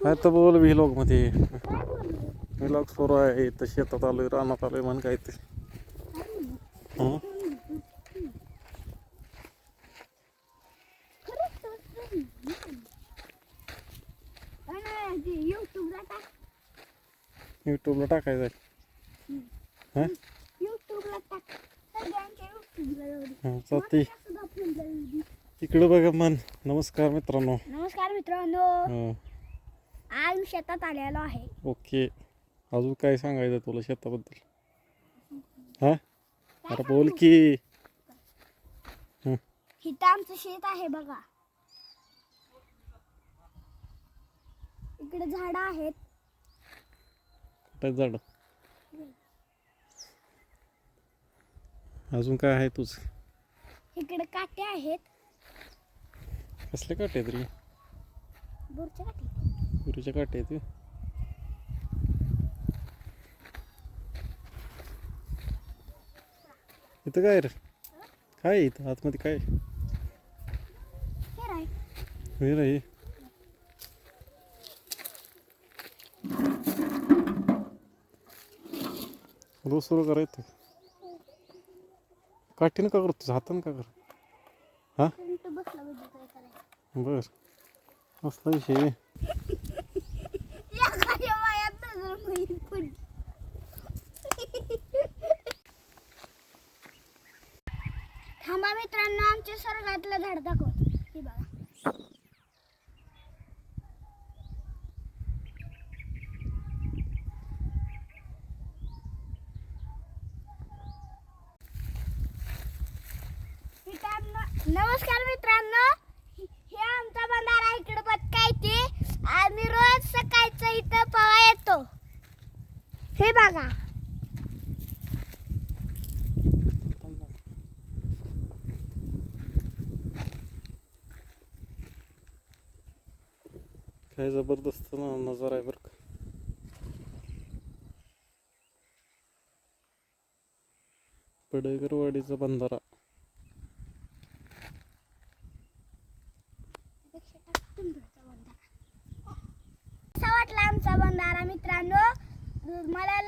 काय तर बोल व्हिलॉग व्हिलॉग सुरू आहे तर शेतात आलोय रानात आलोय म्हण काय ते. हं? युट्यूबला टाक युट्यूबला टाकायचं आहे. इकडं बघा मन नमस्कार मित्रांनो. नमस्कार मित्रांनो. हं, आज मी शेतात आलेलो आहे. ओके. अजून काय सांगायचं तुला शेताबद्दल? हा? अरे बोल की. इथं आमचं शेत आहे बघा. इकडे झाडं आहेत. कुठं झाड? अजून काय आहे तुझ? इकडे काटे आहेत. कसले काटे तरी बोरचे काटे. पुरीच्या काटे आहेत इथं काय रे? काय आहे इथं? आतमध्ये काय आहे? हे राय. हे रे रोज सुरू करायचं काठीनं का करतो हातानं का कर हा? बर. असला विषय थांबा मित्रांनो आमच्या स्वर्गातलं झाड दाखव हे बघा. मित्रांनो नमस्कार मित्रांनो. हे आमचा बंधारा इकडे ते आम्ही रोज सकाळचं इथं पवा येतो. हे बघा. काय जबरदस्त ना नजारा आहे बरं का. पडेकरवाडीचा बंधारा. कसा वाटला आमचा बंधारा मित्रांनो? मला